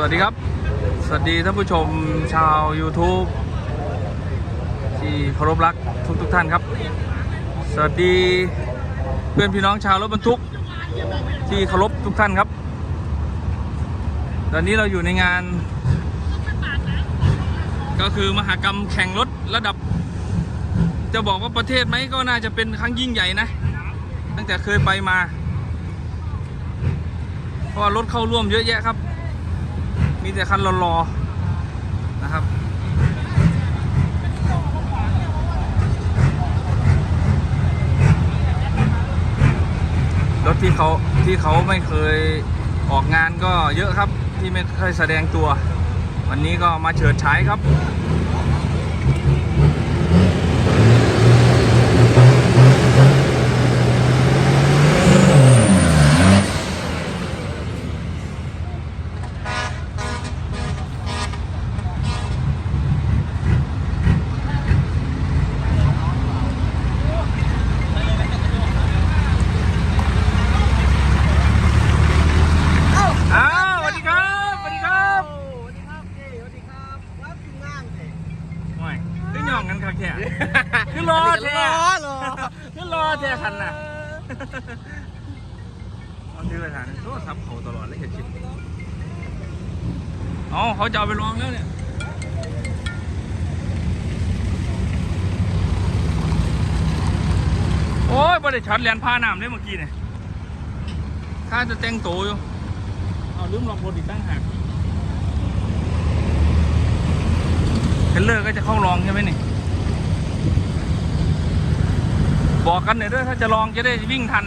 สวัสดีครับ สวัสดีท่านผู้ชมชาว YouTube ที่เคารพรักทุกทุกท่านครับ สวัสดีเพื่อนพี่น้องชาวรถบรรทุกที่เคารพทุกท่านครับ ตอนนี้เราอยู่ในงาน ก็คือมหากรรมแข่งรถระดับ จะบอกว่าประเทศไหมก็น่าจะเป็นครั้งยิ่งใหญ่นะ ตั้งแต่เคยไปมา เพราะว่ารถเข้าร่วมเยอะแยะครับ มีแต่คันรอๆนะครับรถที่เขาที่เขาไม่เคยออกงานก็เยอะครับที่ไม่เคยแสดงตัว วันนี้ก็มาเฉิดฉายครับ อ้าวสวัสดีครับสวัสดีครับ สวัสดีครับเจ้สวัสดีครับรับทีมงานเจ้ ไม่ขึ้น ย่องกันครับแค่ขึ้นรอแท้รอรอขึ้นรอแท้คันน่ะเอาซื้อไปทานโทรศัพท์เขาตลอดเลยเห็นชิปอ๋อเขาจะเอาไปลองแล้วเนี่ยโอ้ยบริษัทเรียนพาน้ำเลยเมื่อกี้เนี่ยข้าจะแต่งตัวอยู่ เอาลืมลองบนอีกตั้งหากเทรลเลอร์ก็จะเข้าลองใช่ไหมนี่ บอกกันหน่อยด้วยถ้าจะลองจะได้วิ่งทัน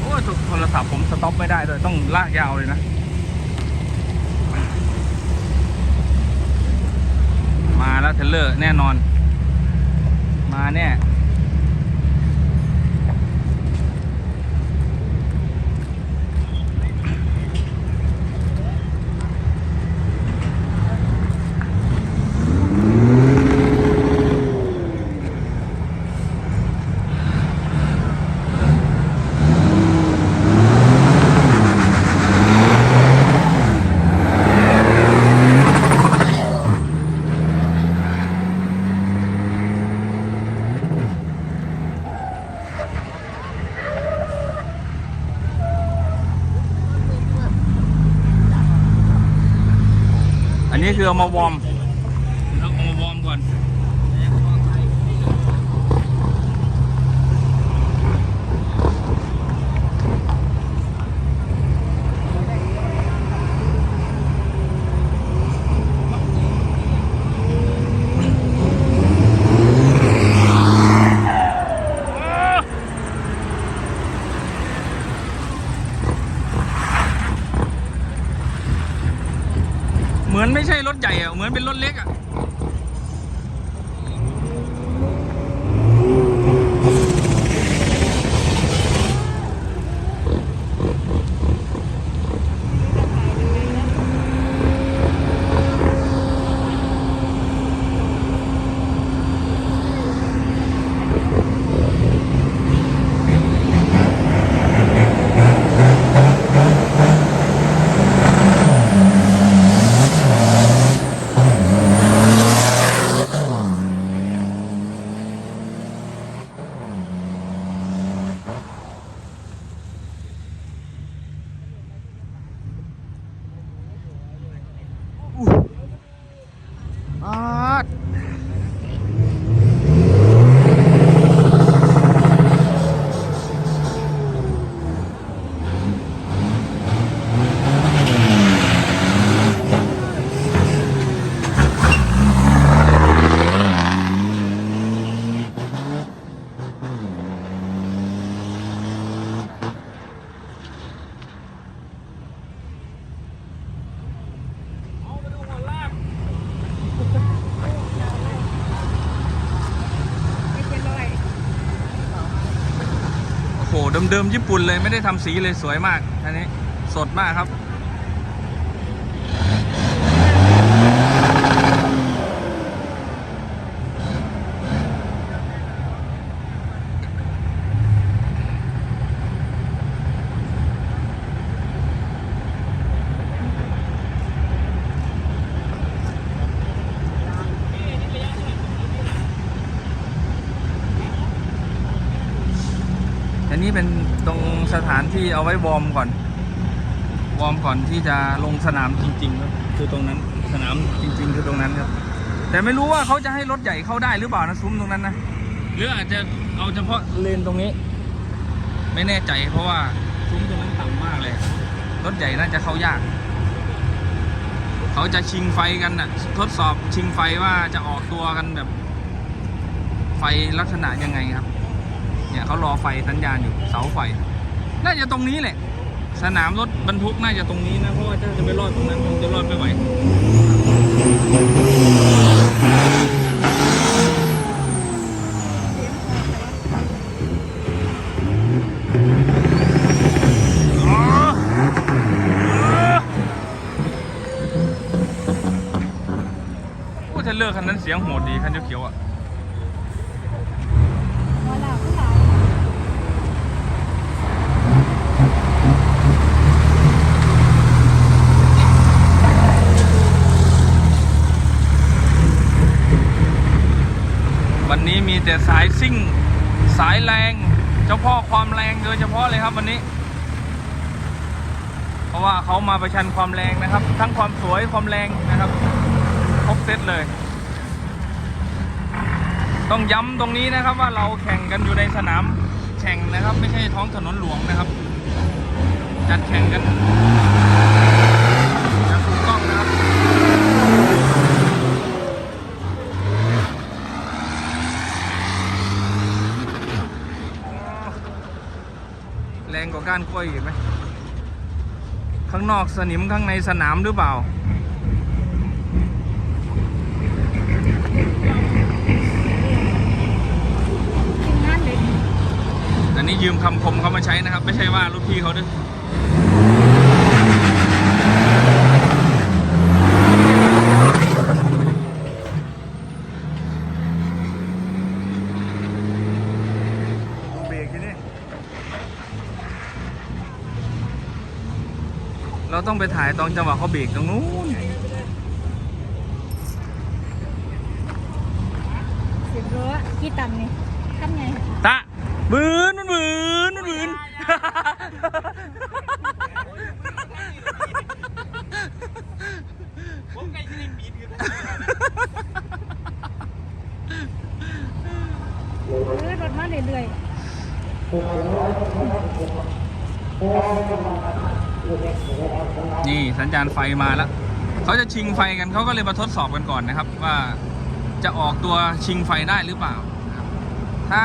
โอ้ยโทรศัพท์ผมสต็อปไม่ได้เลยต้องลากยาวเลยนะ มาแล้วเทเลอร์แน่นอน มาแน่ อันนี้คือเอามาวอร์มเราเอามาวอร์มก่อน เห มือนไม่ใช่รถใหญ่อะเหมือนเป็นรถเล็กอะ เดิมๆญี่ปุ่นเลยไม่ได้ทำสีเลยสวยมากอันนี้สดมากครับ อันนี้เป็นตรงสถานที่เอาไว้วอร์มก่อน วอร์มก่อนที่จะลงสนามจริงๆครับคือตรงนั้นสนามจริง ๆ คือตรงนั้นครับแต่ไม่รู้ว่าเขาจะให้รถใหญ่เข้าได้หรือเปล่านะซุ้มตรงนั้นนะหรืออาจจะเอาเฉพาะเลนตรงนี้ ไม่แน่ใจเพราะว่าซุ้มตรงนั้นต่ำมากเลย รถใหญ่น่าจะเข้ายาก เขาจะชิงไฟกันน่ะ ทดสอบชิงไฟว่าจะออกตัวกันแบบ ไฟลักษณะยังไงครับ เนี่ยเขารอไฟสัญญาณอยู่เสาไฟ น่าจะตรงนี้แหละ สนามรถบรรทุกน่าจะตรงนี้นะเพราะว่าถ้าจะไปรอดตรงนั้นคงจะรอดไม่ไหวเทรลเลอร์คันนั้นเสียงโหดดีคันเขียวๆอะ มาแล้วผู้ชาย วันนี้มีแต่สายซิ่ง สายแรง เจ้าพ่อความแรง โดยเฉพาะเลยครับวันนี้ เพราะว่าเขามาประชันความแรงนะครับ ทั้งความสวยความแรงนะครับครบเซตเลย ต้องย้ำตรงนี้นะครับว่าเราแข่งกันอยู่ในสนามแข่งนะครับ ไม่ใช่ท้องถนนหลวงนะครับ จัดแข่งกันอย่างถูกต้องนะครับ แรง กว่าก้านกล้วยอีกไหมข้างนอกสนิมข้างในสนามหรือเปล่าทีมงานเด็กอันนี้ยืมคำคมเขามาใช้นะครับ ไม่ใช่ว่ารุ่นพี่เขาด้วยเบรกทีนี่ เราต้องไปถ่ายตอนจังหวะเขาเบรกตรงนู้นสิบรั้วกี่ตันนี่ทำไงตะบืนมันบืนมันบืนผมไก่ที่ได้ปีดคือเออรถมาเรื่อย นี่สัญญาณไฟมาแล้วเขาจะชิงไฟกันเขาก็เลยมาทดสอบกันก่อนนะครับ ว่าจะออกตัวชิงไฟได้หรือเปล่า ถ้า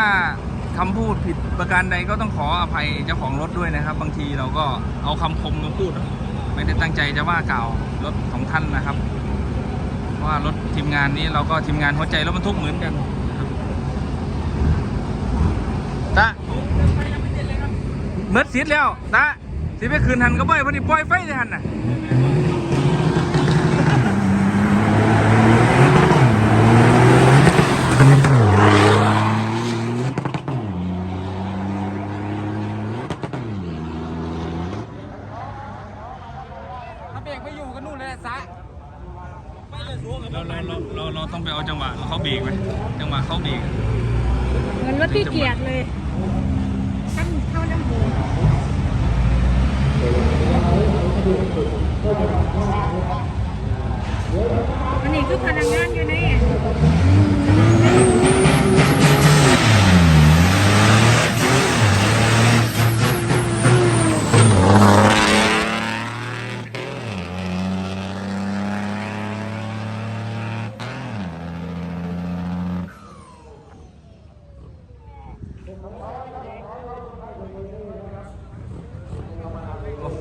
คำพูดผิดประการใดก็ต้องขออภัยเจ้าของรถด้วยนะครับ บางทีเราก็เอาคำคมมาพูด ไม่ได้ตั้งใจจะว่ากล่าวรถของท่านนะครับ ว่ารถทีมงานนี้เราก็ทีมงานหัวใจรถบรรทุกเหมือนกันนะครับตะเมื่อสิทธิ์แล้วตะ สิไปคืนหันก็บ่อยพอดีปล่อยไฟจะหันน่ะถ้าเบรกไม่อยู่ก็นู่นเลยซะไม่เลยสูงกับเราเราเราเราเราต้องไปเอาจังหวะเขาเบรกไหมจังหวะเขาเบรกๆเหมือนรถที่เกียจเลยขั้นเท่าน้ำหู อันนี้คือพนักงานอยู่ใน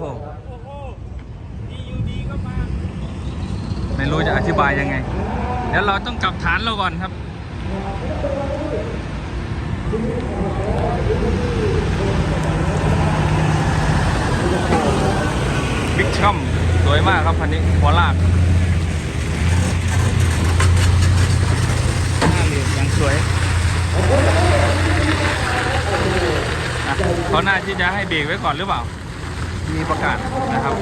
โหดีอยู่ดีก็มไม่รู้จะอธิบายยังไง เดี๋ยวเราต้องกลับฐานเราก่อนครับ บิ๊กช่อมสวยมากครับคันนี้หัวลากหน้าเหลี่ยมย่างสวยเขาหน้าที่จะให้เบรกไว้ก่อนหรือเปล่า มีประกาศนะครับ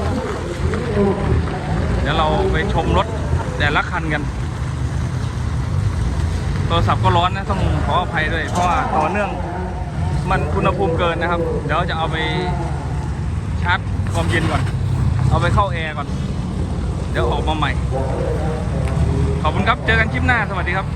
เดี๋ยวเราไปชมรถแต่ละคันกัน โทรศัพท์ก็ร้อนนะต้องขออภัยด้วย เพราะว่าต่อเนื่องมันอุณหภูมิเกินนะครับ เดี๋ยวจะเอาไปชาร์จความเย็นก่อน เอาไปเข้าแอร์ก่อน เดี๋ยวออกมาใหม่ ขอบคุณครับ เจอกันคลิปหน้า สวัสดีครับ